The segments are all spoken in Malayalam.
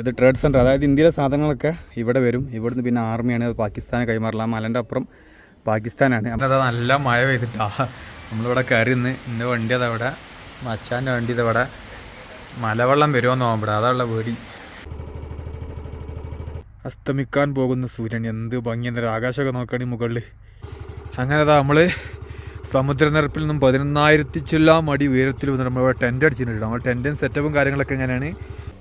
ഇത് ട്രേഡ് സെന്റർ അതായത് ഇന്ത്യയിലെ സാധനങ്ങളൊക്കെ ഇവിടെ വരും. ഇവിടുന്ന് പിന്നെ ആർമിയാണ് പാകിസ്ഥാന് കൈമാറില്ല മലന്റെ അപ്പുറം പാകിസ്ഥാനാണ്. അതാ നല്ല മഴ പെയ്തിട്ടാ. നമ്മളിവിടെ കയറി നിന്ന് എന്റെ വണ്ടി അതവിടെ മച്ചാന്റെ വണ്ടി ഇതവിടെ മലവെള്ളം വരുമോ ഇവിടെ അതാണുള്ള പേടി അസ്തമിക്കാൻ പോകുന്ന സൂര്യൻ എന്ത് ഭംഗി എന്നൊരു ആകാശമൊക്കെ നോക്കുകയാണെങ്കിൽ മുകളിൽ അങ്ങനെ അതാ നമ്മൾ സമുദ്രനിരപ്പിൽ നിന്നും പതിനൊന്നായിരത്തി ചില്ലാം അടി ഉയരത്തിൽ വന്നിട്ട് നമ്മൾ ടെന്റ് അടിച്ചിട്ടുണ്ട്. നമ്മൾ ടെന്റും സെറ്റപ്പും കാര്യങ്ങളൊക്കെ എങ്ങനെയാണ്?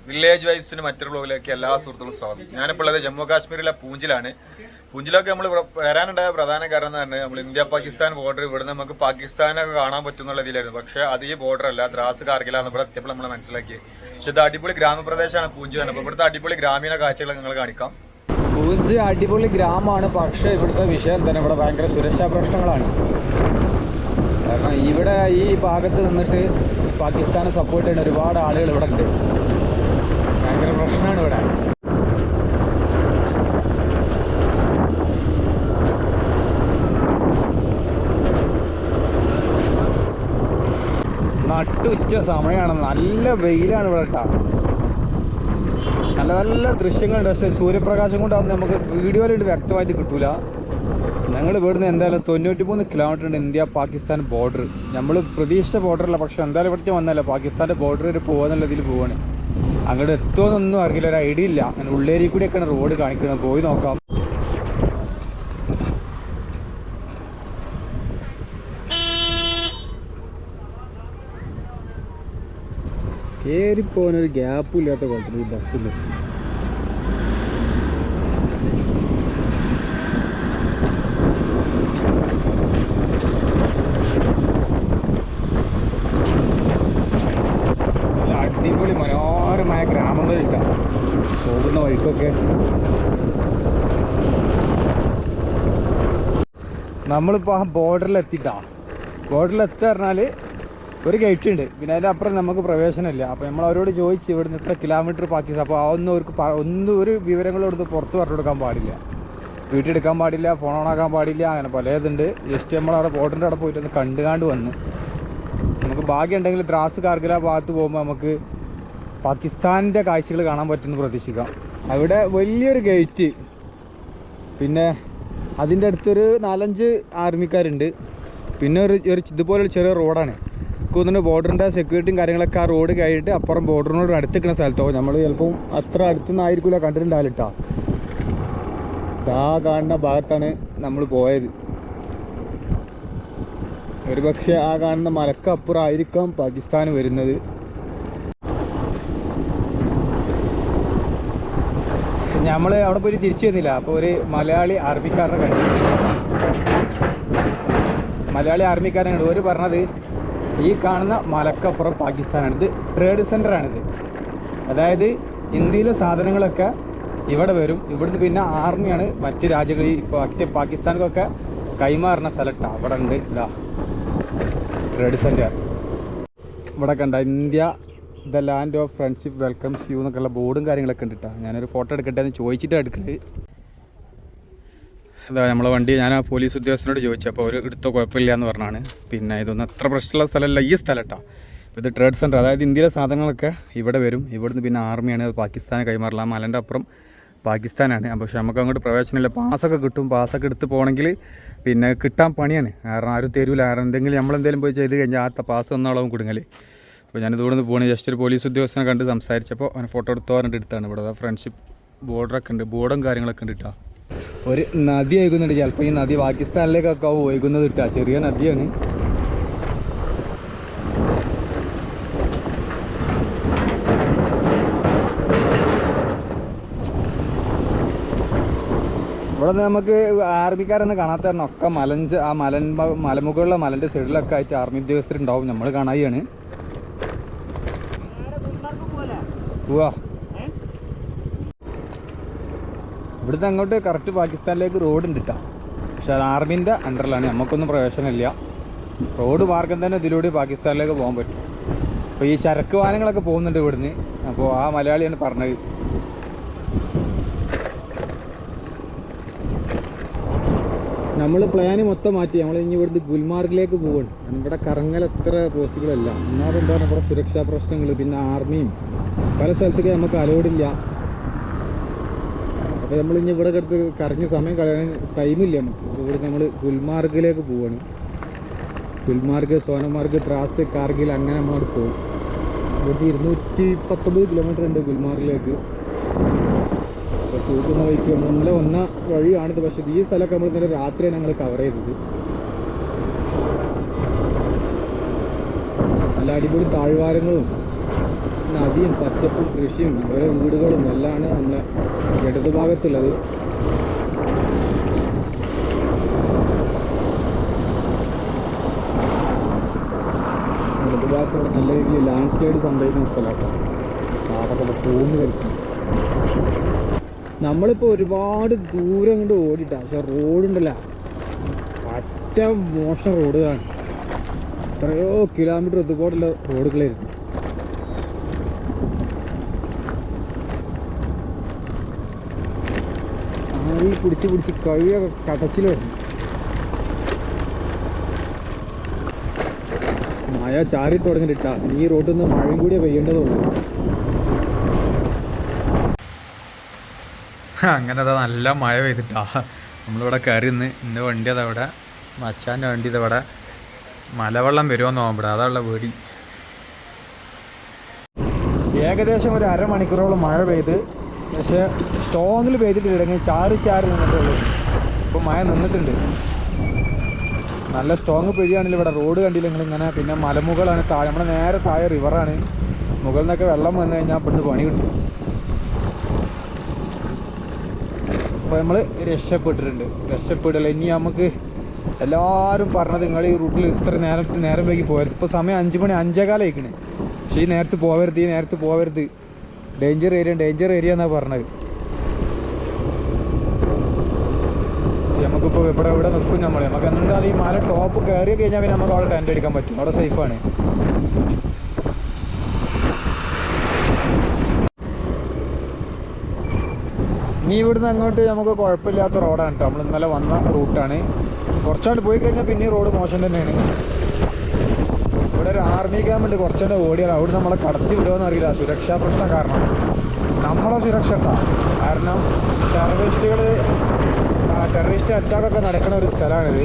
വില്ലേജ് വൈബ്സിന് മറ്റൊരു ബ്ലോഗിലേക്ക് എല്ലാ സുഹൃത്തുക്കളും സ്വാഗതം. ഞാനിപ്പോൾ ഉള്ളത് ജമ്മു കാശ്മീരിലെ പൂഞ്ചിലാണ്. പൂഞ്ചിലൊക്കെ നമ്മൾ വരാനുണ്ടായ പ്രധാന കാരണം എന്ന് പറഞ്ഞാൽ നമ്മൾ ഇന്ത്യ പാകിസ്ഥാൻ ബോർഡർ ഇവിടെ നമുക്ക് പാകിസ്ഥാനൊക്കെ കാണാൻ പറ്റുന്നുള്ള ഇതിലായിരുന്നു പക്ഷേ അത് ഈ ബോർഡർ അല്ല ദ്രാസ് കാർഗിലാണ് ഇവിടെ എത്തിയപ്പോൾ നമ്മൾ മനസ്സിലാക്കി പക്ഷെ ഇത് അടിപൊളി ഗ്രാമപ്രദേശമാണ് പൂഞ്ച് തന്നെ അപ്പോൾ ഇവിടുത്തെ അടിപൊളി ഗ്രാമീണ കാഴ്ചകൾ നിങ്ങൾ കാണിക്കാം. പൂഞ്ച് അടിപൊളി ഗ്രാമമാണ് പക്ഷേ ഇവിടുത്തെ വിഷയം തന്നെ ഇവിടെ ഭയങ്കര സുരക്ഷാ പ്രശ്നങ്ങളാണ്. കാരണം ഇവിടെ ഈ ഭാഗത്ത് നിന്നിട്ട് പാകിസ്ഥാനെ സപ്പോർട്ട് ചെയ്യുന്ന ഒരുപാട് ആളുകൾ ഇവിടെ ഉണ്ട്. പ്രശ്നമാണ് ഇവിടെ നട്ടുച്ച സമയമാണ് നല്ല വെയിലാണ് ഇവിടെ കേട്ടോ. നല്ല നല്ല ദൃശ്യങ്ങളുണ്ട്. പക്ഷേ സൂര്യപ്രകാശം കൊണ്ടാണ് നമുക്ക് വീഡിയോയിലുണ്ട് വ്യക്തമായിട്ട് കിട്ടൂല. ഞങ്ങൾ ഇവിടുന്ന് എന്തായാലും തൊണ്ണൂറ്റി മൂന്ന് കിലോമീറ്റർ ഉണ്ട് ഇന്ത്യ പാകിസ്ഥാൻ ബോർഡർ നമ്മൾ പ്രതീക്ഷിച്ച ബോർഡറല്ല പക്ഷെ എന്തായാലും ഇവിടേക്ക് വന്നല്ല പാകിസ്ഥാന്റെ ബോർഡർ വരെ ഇതിൽ പോവാണ്. അങ്ങോട്ട് എത്തുമെന്നൊന്നും അറിയില്ല. ഒരു ഐഡിയ ഇല്ല. അങ്ങനെ ഉള്ളേരി കൂടിയൊക്കെയാണ് റോഡ് കാണിക്കുന്നത് പോയി നോക്കാം. കയറിപ്പോകാനൊരു ഗ്യാപ്പും ഇല്ലാത്ത കുഴപ്പമില്ല. ഈ ബസ്സിൽ നല്ല അടിപൊളി മനോഹരമായ ഗ്രാമങ്ങളില്ല പോകുന്ന വഴിക്കൊക്കെ നമ്മളിപ്പോൾ ആ ബോർഡറിൽ എത്തുക പറഞ്ഞാൽ ഒരു ഗേറ്റ് ഉണ്ട്. പിന്നെ അതിന്റെ അപ്പുറം നമുക്ക് പ്രവേശനമില്ല. അപ്പോൾ നമ്മൾ അവരോട് ചോദിച്ച് ഇവിടുന്ന് ഇത്ര കിലോമീറ്റർ പാകിസ്ഥാൻ അപ്പോൾ അതൊന്നും അവർക്ക് ഒന്നും ഒരു വിവരങ്ങളും എടുത്ത് പുറത്ത് പറഞ്ഞു കൊടുക്കാൻ പാടില്ല. വീട്ടിലെടുക്കാൻ പാടില്ല ഫോൺ ഓണാക്കാൻ പാടില്ല അങ്ങനെ പലതുണ്ട്. ജസ്റ്റ് നമ്മൾ അവിടെ ബോർഡറിന്റെ അവിടെ പോയിട്ട് ഒന്ന് കണ്ടുകാണ്ട് വന്ന്. നമുക്ക് ഭാഗ്യം ഉണ്ടെങ്കിൽ ദ്രാസ് കാർഗില ഭാഗത്ത് പോകുമ്പോൾ നമുക്ക് പാകിസ്ഥാനിന്റെ കാഴ്ചകൾ കാണാൻ പറ്റുമെന്ന് പ്രതീക്ഷിക്കാം. അവിടെ വലിയൊരു ഗേറ്റ് പിന്നെ അതിന്റെ അടുത്തൊരു നാലഞ്ച് ആർമിക്കാരുണ്ട്. പിന്നെ ഒരു ഒരു ഇതുപോലൊരു ചെറിയ റോഡാണ്. തോന്നുന്നു ബോർഡറിന്റെ സെക്യൂരിറ്റിയും കാര്യങ്ങളൊക്കെ ആ റോഡ് കഴിഞ്ഞിട്ട് അപ്പുറം ബോർഡറിനോട് അടുത്ത് നിൽക്കുന്ന സ്ഥലത്തോ. നമ്മൾ ചിലപ്പം അത്ര അടുത്തുനിന്ന് ആയിരിക്കില്ല കണ്ടിട്ടുണ്ടാവില്ല ആ കാണുന്ന ഭാഗത്താണ് നമ്മൾ പോയത്. ഒരു പക്ഷേ ആ കാണുന്ന മലക്കപ്പുറമായിരിക്കാം പാകിസ്ഥാൻ വരുന്നത്. നമ്മൾ അവിടെ പോയി തിരിച്ചു വന്നില്ല അപ്പോൾ ഒരു മലയാളി ആർമിക്കാരനെ കണ്ടു മലയാളി ആർമിക്കാരനെ കണ്ടു ഒരു പറഞ്ഞത് ഈ കാണുന്ന മലക്കപ്പുറം പാകിസ്ഥാനാണ്. ഇത് ട്രേഡ് സെന്ററാണിത് അതായത് ഇന്ത്യയിലെ സാധനങ്ങളൊക്കെ ഇവിടെ വരും. ഇവിടുന്ന് പിന്നെ ആർമിയാണ് മറ്റ് രാജ്യങ്ങളിൽ പാകി പാകിസ്ഥാനിലൊക്കെ കൈമാറുന്ന സ്ഥലത്താണ് അവിടെ ഉണ്ട് ഇതാ ട്രേഡ് സെന്റർ ഇവിടെ കണ്ട India the land of friendship welcomes you എന്നൊക്കെയുള്ള ബോർഡും കാര്യങ്ങളൊക്കെ ഉണ്ട് കേട്ടോ ഞാനൊരു ഫോട്ടോ എടുക്കട്ടെ എന്ന് ചോദിച്ചിട്ടാണ് എടുക്കുന്നത് അതാ നമ്മളെ വണ്ടി ഞാൻ ആ പോലീസ് ഉദ്യോഗസ്ഥനോട് ചോദിച്ചു. അപ്പോൾ അവർ എടുത്തോ കുഴപ്പമില്ല എന്ന് പറഞ്ഞാണ്. പിന്നെ ഇതൊന്നും അത്ര പ്രശ്നമുള്ള സ്ഥലമല്ല ഈ സ്ഥലം കേട്ടോ ഇത് ട്രേഡ് സെന്റർ അതായത് ഇന്ത്യയിലെ സാധനങ്ങളൊക്കെ ഇവിടെ വരും. ഇവിടുന്ന് പിന്നെ ആർമിയാണ് പാകിസ്ഥാന് കൈമാറില്ല മലന്റെ അപ്പുറം പാകിസ്ഥാനാണ്. പക്ഷെ നമുക്ക് അങ്ങോട്ട് പ്രവേശനമില്ല. പാസ്സൊക്കെ കിട്ടും. പാസ്സൊക്കെ എടുത്ത് പോകണമെങ്കിൽ പിന്നെ കിട്ടാൻ പണിയാണ്. കാരണം ആരും തരൂല. കാരണം എന്തെങ്കിലും നമ്മളെന്തെങ്കിലും പോയി ചെയ്ത് കഴിഞ്ഞാൽ ആ പാസ് ഒന്നാളും കുടുങ്ങൽ അപ്പോൾ ഞാനിത് ഇവിടെ പോകണേ ജസ്റ്റ് ഒരു പോലീസ് ഉദ്യോഗസ്ഥനെ കണ്ട് സംസാരിച്ചപ്പോൾ അവന് ഫോട്ടോ എടുത്തോ പറഞ്ഞിട്ട് എടുത്താണ്. ഇവിടെ ഫ്രണ്ട്ഷിപ്പ് ബോർഡറൊക്കെ ഉണ്ട്. ബോർഡും കാര്യങ്ങളൊക്കെ ഉണ്ട് കേട്ടോ ഒരു നദി ഒഴുകുന്നുണ്ട്. ചിലപ്പോൾ ഈ നദി പാകിസ്ഥാനിലേക്കൊക്കെ ഒഴുകുന്നത് കിട്ടുക ചെറിയ നദിയാണ്. ഇവിടെ നമുക്ക് ആർമിക്കാരൊന്നും കാണാത്ത കാരണം ഒക്കെ മലഞ്ച് ആ മലൻ മലമുകളിലെ മലന്റെ സൈഡിലൊക്കെ ആയിട്ട് ആർമി ഉദ്യോഗസ്ഥരുണ്ടാവും. നമ്മൾ കാണാതെയാണ് പോവാ. ഇവിടുന്ന് അങ്ങോട്ട് കറക്റ്റ് പാകിസ്ഥാനിലേക്ക് റോഡ് ഉണ്ട് കേട്ടോ പക്ഷെ അത് ആർമിന്റെ അണ്ടറിലാണ് നമുക്കൊന്നും പ്രവേശനമില്ല റോഡ് മാർഗം തന്നെ ഇതിലൂടെ പാകിസ്ഥാനിലേക്ക് പോകാൻ പറ്റും. അപ്പോൾ ഈ ചരക്ക് വാഹനങ്ങളൊക്കെ പോകുന്നുണ്ട് ഇവിടുന്ന്. അപ്പോൾ ആ മലയാളിയാണ് പറഞ്ഞത്. നമ്മൾ പ്ലാന് മൊത്തം മാറ്റി. നമ്മൾ ഇനി ഇവിടുന്ന് ഗുൽമാർഗിലേക്ക് പോവുകയാണ് ഇവിടെ കറങ്ങൽ എത്ര പോസിബിൾ അല്ല. ഒന്നാമത് എന്താണ് ഇവിടെ സുരക്ഷാ പ്രശ്നങ്ങൾ പിന്നെ ആർമിയും പല സ്ഥലത്തേക്ക് നമുക്ക് അലോഡില്ല അപ്പോൾ നമ്മൾ ഇനി ഇവിടെ കിടത്ത് കറങ്ങി സമയം കളയാൻ ടൈമില്ല നമുക്ക്. ഇവിടെ നമ്മൾ ഗുൽമാർഗിലേക്ക് പോവാണ്. ഗുൽമാർഗ് സോനമാർഗ് ദ്രാസ് കാർഗിൽ അങ്ങനെ നമ്മൾ പോകും ഇവിടുത്തെ ഇരുന്നൂറ്റി പത്തൊമ്പത് കിലോമീറ്റർ ഉണ്ട് ഗുൽമാർഗിലേക്ക്. പോകുന്ന വഴിക്ക് നമ്മൾ ഒന്ന വഴിയാണിത്. പക്ഷേ ഈ സ്ഥലമൊക്കെ നമ്മൾ ഇന്നലെ രാത്രിയാണ് ഞങ്ങൾ കവർ ചെയ്തത്. നല്ല അടിപൊളി താഴ്വാരങ്ങളും നദിയും പച്ചപ്പും കൃഷിയും കുറെ വീടുകളും എല്ലാമാണ് നമ്മളെ ഇടതുഭാഗത്തുള്ളത് ഇടതുഭാഗത്തോടെ നല്ല രീതിയിൽ ലാൻഡ് സ്ലൈഡ് സംഭവിക്കുന്ന സ്ഥലമാണ്. കാടൊക്കെ പോകുന്നു കളിക്കും നമ്മളിപ്പോൾ ഒരുപാട് ദൂരം കൊണ്ട് ഓടിട്ടാ പക്ഷെ റോഡുണ്ടല്ല പറ്റ മോശം റോഡുകളാണ് എത്രയോ കിലോമീറ്റർ ഇതുപോലുള്ള റോഡുകളായിരുന്നു ആവി പിടിച്ച് പിടിച്ച് കഴിയൊക്കെ കടച്ചിൽ വരുന്നു മഴ ചാരി തുടങ്ങിയിട്ടാ. ഈ റോഡിൽ നിന്ന് മഴയും കൂടിയേ പെയ്യേണ്ടതുള്ളൂ. അങ്ങനെ അതാ നല്ല മഴ പെയ്തിട്ടാ. നമ്മളിവിടെ കയറി നിന്ന് വണ്ടി അതവിടെ മച്ചാന്റെ വണ്ടി ഇതവിടെ മലവെള്ളം വരുമെന്ന് നോമ്പടെ അതാണുള്ള പേടി ഏകദേശം ഒരു അരമണിക്കൂറോളം മഴ പെയ്ത് പക്ഷേ സ്ട്രോങ്ങിൽ പെയ്തിട്ടില്ലെങ്കിൽ ചാറി ചാറി നിന്നിട്ടുള്ളൂ. ഇപ്പോൾ മഴ നിന്നിട്ടുണ്ട്. നല്ല സ്ട്രോങ് പെയ്യാണെങ്കിൽ ഇവിടെ. റോഡ് കണ്ടില്ല ഇങ്ങനെ പിന്നെ മലമുകളാണ്. താഴെ നമ്മുടെ നേരെ താഴെ റിവറാണ് മുകളിൽ നിന്നൊക്കെ വെള്ളം വന്നു കഴിഞ്ഞാൽ ഇവിടുന്ന് പണി കിട്ടും. അപ്പോൾ നമ്മൾ രക്ഷപ്പെട്ടിട്ടുണ്ട്. രക്ഷപ്പെടില്ല ഇനി നമുക്ക് എല്ലാവരും പറഞ്ഞത് നിങ്ങൾ ഈ റൂട്ടിൽ ഇത്ര നേരത്തെ നേരം വൈകി പോകരുത് ഇപ്പോൾ സമയം അഞ്ച് മണി അഞ്ചേകാലം ആയിക്കണേ. പക്ഷേ ഈ നേരത്ത് പോവരുത് ഈ നേരത്ത് പോകരുത് ഡേഞ്ചർ ഏരിയ ഡേഞ്ചർ ഏരിയ എന്നാണ് പറഞ്ഞത്. നമുക്കിപ്പോൾ ഇവിടെ ഇവിടെ നിൽക്കും നമ്മൾ നമുക്ക് എന്താണ് ഈ മല ടോപ്പ് കയറി കഴിഞ്ഞാൽ പിന്നെ നമുക്ക് അവിടെ ടെന്റ് അടിക്കാൻ പറ്റും. അവിടെ സേഫാണ് ഇനി ഇവിടുന്ന് അങ്ങോട്ട് നമുക്ക് കുഴപ്പമില്ലാത്ത റോഡാണ് കേട്ടോ നമ്മൾ ഇന്നലെ വന്ന റൂട്ടാണ് കുറച്ചാണ്ട് പോയി കഴിഞ്ഞാൽ പിന്നെ റോഡ് മോശം തന്നെയാണ്. ആർമി ക്യാമ്പ് ഉണ്ട് കുറച്ചുകൂടെ ഓടിയാൽ അവിടെ നമ്മളെ കടത്തി വിടുമെന്ന് അറിയില്ല. സുരക്ഷാ പ്രശ്നം കാരണം. നമ്മളെ സുരക്ഷ കാരണം ടെററിസ്റ്റുകൾ ടെററിസ്റ്റ് അറ്റാക്കൊക്കെ നടക്കുന്ന ഒരു സ്ഥലമാണിത്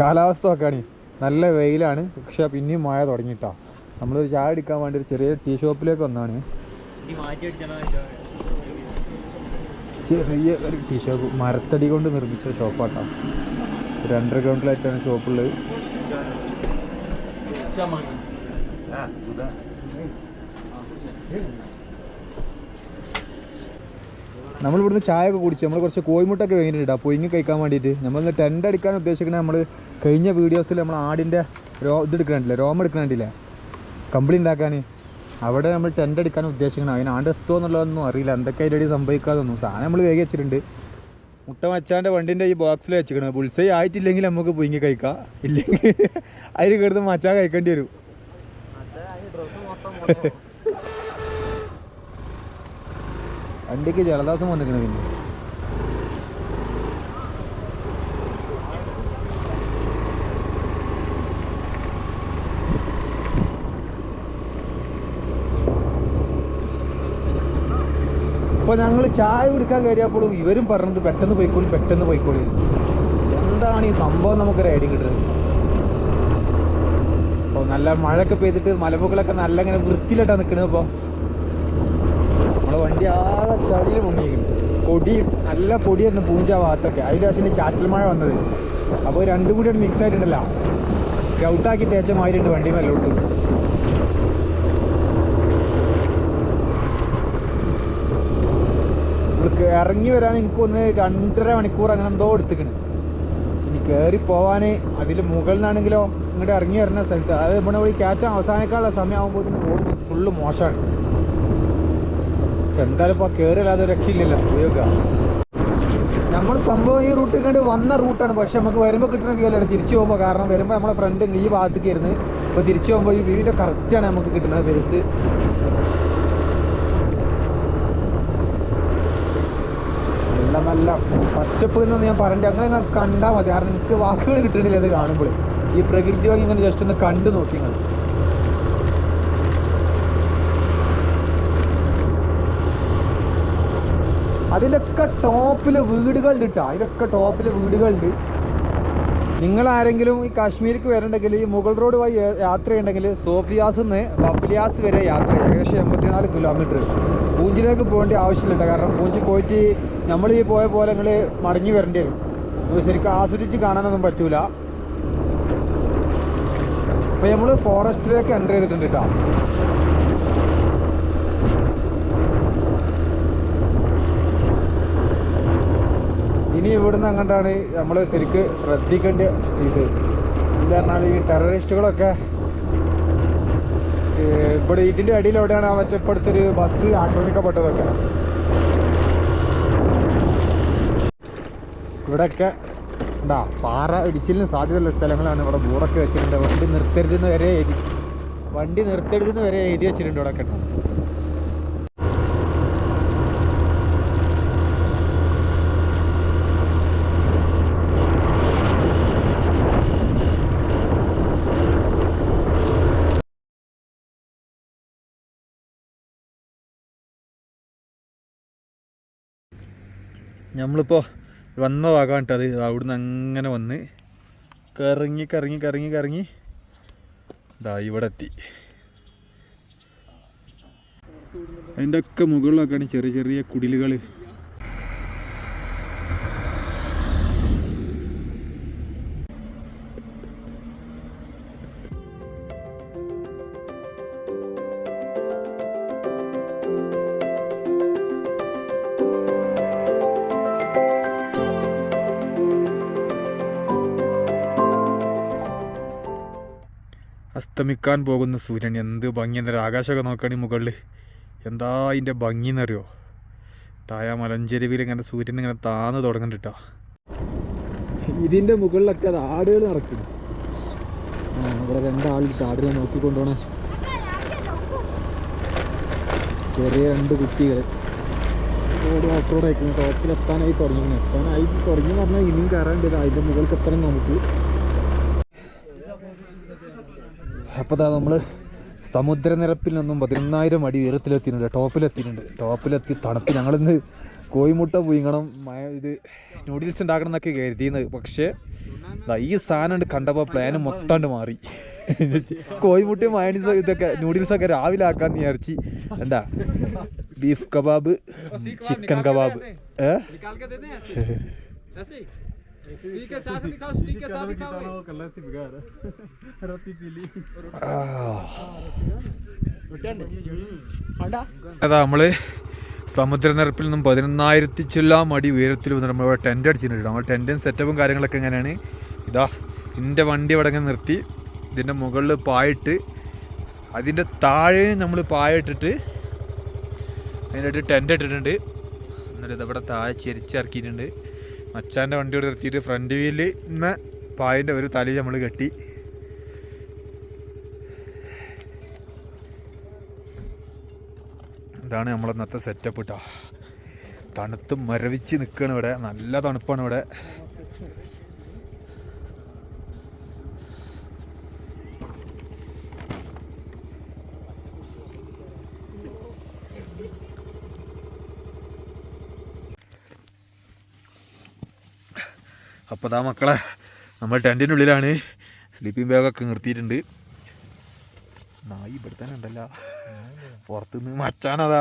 കാലാവസ്ഥ നോക്കാണ് നല്ല വെയിലാണ്. പക്ഷെ പിന്നെയും മഴ തുടങ്ങിയിട്ടാ. നമ്മളൊരു ചായ അടിക്കാൻ വേണ്ടി ഒരു ചെറിയ ടീ ഷോപ്പിലേക്ക് വന്നാണ് ചെറിയ ഒരു ടീ ഷോപ്പ്. മരത്തടി കൊണ്ട് നിർമ്മിച്ച ഷോപ്പാട്ടാ. ഒരു അണ്ടർഗ്രൗണ്ടിലായിട്ടാണ് ഷോപ്പുള്ളത്. നമ്മൾ ഇവിടുന്ന് ചായ ഒക്കെ കുടിച്ച് നമ്മൾ കുറച്ച് കോയിമുട്ടൊക്കെ വേങ്ങിയിട്ടുണ്ട്. അപ്പോൾ ഇങ്ങ് കഴിക്കാൻ വേണ്ടിയിട്ട്. നമ്മളിന്ന് ടെന്റ് അടിക്കാൻ ഉദ്ദേശിക്കുന്നത് നമ്മൾ കഴിഞ്ഞ വീഡിയോസിൽ നമ്മൾ ആടിന്റെ രോ ഇത് എടുക്കണില്ലേ രോമം എടുക്കണില്ലേ കമ്പിളി ഉണ്ടാക്കാൻ അവിടെ നമ്മൾ ടെന്റ് അടിക്കാൻ ഉദ്ദേശിക്കണം അതിന് ആണ്ട് എത്തുമോ എന്നുള്ളതൊന്നും അറിയില്ല. എന്തൊക്കെ അതിന്റെ സംഭവിക്കാതൊന്നും സാധനം നമ്മൾ വേഗം വെച്ചിട്ടുണ്ട്. മുട്ട മച്ചാന്റെ വണ്ടിന്റെ ഈ ബോക്സിൽ വെച്ചിരിക്കണം. ബുൾസൈ ആയിട്ടില്ലെങ്കിൽ നമുക്ക് പുയിങ്ങി കഴിക്കാം. ഇല്ലെങ്കിൽ അതിൽ കിടന്ന് മച്ചാൻ കഴിക്കേണ്ടി വരും. വണ്ടിക്ക് ജലദോഷം വന്നിരിക്കണ പിന്നെ. അപ്പോൾ ഞങ്ങൾ ചായ കുടിക്കാൻ കയറിയപ്പോഴും ഇവരും പറഞ്ഞത് പെട്ടെന്ന് പോയിക്കോളി പെട്ടെന്ന് പോയിക്കോളി. എന്താണ് ഈ സംഭവം നമുക്കൊരു ഐഡിയ കിട്ടുന്നത് അപ്പോൾ നല്ല മഴയൊക്കെ പെയ്തിട്ട് മലമുകളൊക്കെ നല്ല ഇങ്ങനെ വൃത്തിയിലായിട്ടാണ് നിൽക്കുന്നത് ഇപ്പോൾ നമ്മളെ വണ്ടി ആകെ ചളിയിൽ മുങ്ങിയിരിക്കുന്നു. പൊടി നല്ല പൊടിയായിരുന്നു പൂഞ്ച ഭാഗത്തൊക്കെ. അതിന്റെ ശേഷം ചാറ്റൽ മഴ വന്നത്. അപ്പോൾ രണ്ടും കൂടി മിക്സ് ആയിട്ടുണ്ടല്ലോ. ഗ്രൗട്ടാക്കി തേച്ച മാതിരിയുണ്ട് വണ്ടി മെല്ലോട്ടും ഇറങ്ങി വരാൻ എനിക്കൊന്ന് രണ്ടര മണിക്കൂർ അങ്ങനെ എന്തോ എടുത്തിക്കണ് ഇനി കയറി പോവാൻ അതിൽ മുകളിൽ നിന്നാണെങ്കിലോ ഇങ്ങോട്ട് ഇറങ്ങി വരുന്ന സ്ഥലത്ത്. അത് നമ്മുടെ ഇവിടെ കയറ്റം അവസാനിക്കാനുള്ള സമയമാകുമ്പോൾ ഫുള്ള് മോശമാണ്. എന്തായാലും ഇപ്പോൾ കയറില്ലാതെ രക്ഷയില്ലല്ലോ. ഉപയോഗിക്കുക നമ്മൾ സംഭവം ഈ റൂട്ടിൽ കണ്ട് വന്ന റൂട്ടാണ് പക്ഷെ നമുക്ക് വരുമ്പോൾ കിട്ടുന്ന വ്യൂ അല്ല? തിരിച്ചു പോകുമ്പോൾ കാരണം വരുമ്പോൾ നമ്മളെ ഫ്രണ്ട് ഈ ഭാഗത്തേക്ക് ഇരുന്ന് ഇപ്പോൾ തിരിച്ചു പോകുമ്പോൾ ഈ വ്യൂവിന്റെ കറക്റ്റാണ് നമുക്ക് കിട്ടുന്നത് ഫേസ് നല്ല നല്ല പച്ചപ്പ് എന്നൊന്നും ഞാൻ പറയണ്ട. അങ്ങനെ കണ്ടാൽ മതി. കാരണം എനിക്ക് വാക്കുകൾ കിട്ടണില്ല അത് കാണുമ്പോൾ ഈ പ്രകൃതി ഭംഗി ഇങ്ങനെ ജസ്റ്റ് ഒന്ന് കണ്ടു നോക്കി നിങ്ങൾ അതിലൊക്കെ ടോപ്പിൽ വീടുകളുണ്ട് കേട്ടോ അതിലൊക്കെ ടോപ്പിൽ വീടുകളുണ്ട്. നിങ്ങൾ ആരെങ്കിലും ഈ കാശ്മീരിക്ക് വരണ്ടെങ്കിൽ ഈ മുഗൾ റോഡ് വഴി യാത്ര ചെയ്യണമെങ്കിൽ സോഫിയാസ് നിന്ന് ബഫലിയാസ് വരെ യാത്ര ഏകദേശം എൺപത്തിനാല് കിലോമീറ്റർ. പൂഞ്ചിലേക്ക് പോകേണ്ട ആവശ്യമില്ല. കാരണം പൂഞ്ചി പോയിട്ട് നമ്മൾ ഈ പോയ പോലെ നിങ്ങൾ മടങ്ങി വരേണ്ടി വരും. ശരിക്കും ആസ്വദിച്ച് കാണാനൊന്നും പറ്റൂല. അപ്പോൾ നമ്മൾ ഫോറസ്റ്റിലേക്ക് എന്റർ ചെയ്തിട്ടുണ്ട് കേട്ടോ ഇനി ഇവിടുന്ന് അങ്ങോട്ടാണ് നമ്മൾ ശരിക്ക് ശ്രദ്ധിക്കേണ്ട ഇത്? എന്താ പറഞ്ഞാൽ ഈ ടെററിസ്റ്റുകളൊക്കെ ഇവിടെ ഇതിന്റെ അടിയിലൂടെയാണ് ആ മറ്റേ ബസ് ആക്രമിക്കപ്പെട്ടതൊക്കെ? ഇവിടെയൊക്കെ ഉണ്ടാ പാറ ഇടിച്ചിലിന് സാധ്യതയുള്ള സ്ഥലങ്ങളാണ് ഇവിടെ ബോർഡൊക്കെ വെച്ചിട്ടുണ്ട്. വണ്ടി നിർത്തരുതെന്ന് വരെ വണ്ടി നിർത്തരുതെന്ന് വരെ എഴുതി വെച്ചിട്ടുണ്ട് ഇവിടെ ഒക്കെ നമ്മളിപ്പോൾ വന്ന ഭാഗമാണ് കേട്ടോ. അത് അവിടുന്ന് അങ്ങനെ വന്ന് കറങ്ങി കറങ്ങി കറങ്ങി കറങ്ങി ഇതാ ഇവിടെ എത്തി. അതിന്റെ ഒക്കെ മുകളിലൊക്കെയാണ് ചെറിയ ചെറിയ കുടിലുകൾ അസ്തമിക്കാൻ പോകുന്ന സൂര്യൻ എന്ത് ഭംഗി എന്താ ആകാശമൊക്കെ നോക്കുകയാണെങ്കിൽ മുകളിൽ. എന്താ അതിന്റെ ഭംഗി എന്നറിയോ തായ മലഞ്ചെരുവിൽ ഇങ്ങനെ സൂര്യൻ ഇങ്ങനെ താന്ന് തുടങ്ങണ്ടിട്ടാ. ഇതിന്റെ മുകളിലൊക്കെ അത് ആടുകൾ നടക്കുന്നു ഇവിടെ രണ്ടാളിട്ട് ആടുകളെ നോക്കിക്കൊണ്ടുപോണ ചെറിയ രണ്ട് കുട്ടികൾ. റോഡ് ഓഫ് റോഡ് അയക്കുന്നു ടോപ്പിൽ എത്താനായി തുടങ്ങി എത്താനായി തുടങ്ങി പറഞ്ഞാൽ ഇനിയും കയറേണ്ടത് അതിന്റെ മുകൾക്ക് എത്തണം നമുക്ക്. അപ്പോൾ അതാ നമ്മൾ സമുദ്രനിരപ്പിൽ നിന്നും പതിനൊന്നായിരം അടി ഉയരത്തിലെത്തിയിട്ടുണ്ട്. ടോപ്പിലെത്തിയിട്ടുണ്ട്. ടോപ്പിലെത്തി തണുപ്പ് ഞങ്ങളിന്ന് കോയിമുട്ട പുയിങ്ങണം ഇത് നൂഡിൽസ് ഉണ്ടാക്കണം എന്നൊക്കെ കരുതിയെന്ന്. പക്ഷേ ഈ സാധനം കണ്ടപ്പോൾ പ്ലാൻ മൊത്തം മാറി. കോയിമുട്ട മയണീസ് ഇതൊക്കെ നൂഡിൽസൊക്കെ രാവിലെ ആക്കാന്ന് വിചാരിച്ച്. എന്താ? ബീഫ് കബാബ് ചിക്കൻ കബാബ് ഏ? निकाल के देते हैं ऐसे ऐसे ही सी के साथ भी खाओ सी के साथ भी खाओ അതാ നമ്മൾ സമുദ്രനിരപ്പിൽ നിന്നും പതിനൊന്നായിരത്തി ചില്ലാം അടി ഉയരത്തിൽ വന്ന് നമ്മൾ ടെൻ്റ് അടിച്ചിട്ടുണ്ട് നമ്മൾ ടെൻറ്റും സെറ്റപ്പും കാര്യങ്ങളൊക്കെ എങ്ങനെയാണ് ഇതാ ഇതിൻ്റെ വണ്ടി ഇവിടെ ഇങ്ങനെ നിർത്തി ഇതിൻ്റെ മുകളിൽ പായിട്ട് അതിൻ്റെ താഴെ നമ്മൾ പായ ഇട്ടിട്ട് അതിൻ്റെ ഇട്ട് ടെൻ്റ് ഇട്ടിട്ടുണ്ട് എന്നിട്ട് ഇതവിടെ താഴെ ചെരിച്ചിറക്കിയിട്ടുണ്ട് മച്ചാന്റെ വണ്ടി കൂടെ നിർത്തിയിട്ട് ഫ്രണ്ട് വീലിൽ നിന്ന് പായന്റെ ഒരു തലയിൽ നമ്മൾ കെട്ടി. ഇതാണ് നമ്മളെ ഇന്നത്തെ സെറ്റപ്പ് കേട്ടോ തണുത്ത് മരവിച്ച് നിൽക്കുകയാണ് ഇവിടെ. നല്ല തണുപ്പാണ് ഇവിടെ. അപ്പോൾ ദാ മക്കളെ നമ്മൾ ടെന്റിന്റെ ഉള്ളിലാണ് സ്ലീപ്പിംഗ് ബാഗൊക്കെ നിർത്തിയിട്ടുണ്ട്. നായി ഇവിടെ ഉണ്ടല്ല പുറത്തുനിന്ന് മച്ചാനതാ.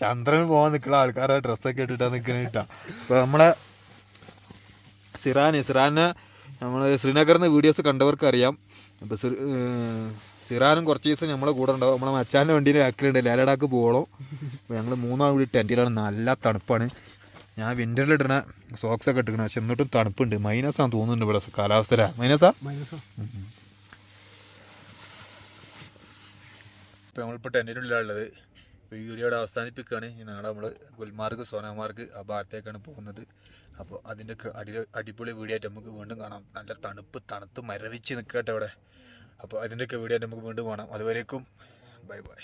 ചന്ദ്രൻ പോകാൻ നിൽക്കുന്ന ആൾക്കാരെ ഡ്രസ്സൊക്കെ ഇട്ടിട്ടാ നിൽക്കണ കേട്ടാ ഇപ്പോൾ നമ്മളെ സിറാന് സിറാനെ നമ്മൾ ശ്രീനഗറിൽ നിന്ന് വീഡിയോസ് കണ്ടവർക്ക് അറിയാം അപ്പോൾ സിറാനും കുറച്ച് ദിവസം നമ്മളെ കൂടെ ഉണ്ടാവും. നമ്മളെ മച്ചാന്റെ വണ്ടീന്റെ ബാക്കിലുണ്ട് ലേലടാക്ക് പോകണം അപ്പോൾ ഞങ്ങൾ മൂന്നാൾ കൂടി ടെന്റിലാണ് നല്ല തണുപ്പാണ്. ഞാൻ വിന്ററിൽ ഇടണ സോക്സ് ഒക്കെ ഇട്ടിക്കണം പക്ഷെ എന്നിട്ടും തണുപ്പുണ്ട്. മൈനസാന്ന് തോന്നുന്നുണ്ട് ഇവിടെ കാലാവസ്ഥ മൈനസാ ഇപ്പോൾ നമ്മളിപ്പോൾ ടെന്റിനുള്ളിലുള്ളത് ഇപ്പോൾ ഈ വീഡിയോയുടെ അവസാനിപ്പിക്കുകയാണ് നാളെ നമ്മൾ ഗുൽമാർഗ് സോനാമാർഗ് ആ ഭാഗത്തേക്കാണ് പോകുന്നത്. അപ്പോൾ അതിന്റെയൊക്കെ അടി അടിപൊളി വീഡിയോ ആയിട്ട് നമുക്ക് വീണ്ടും കാണാം. നല്ല തണുപ്പ് തണുത്ത് മരവിച്ച് നിൽക്കട്ടെ അവിടെ അപ്പോൾ അതിന്റെയൊക്കെ വീഡിയോ ആയിട്ട് നമുക്ക് വീണ്ടും കാണാം. അതുവരേക്കും ബൈ ബൈ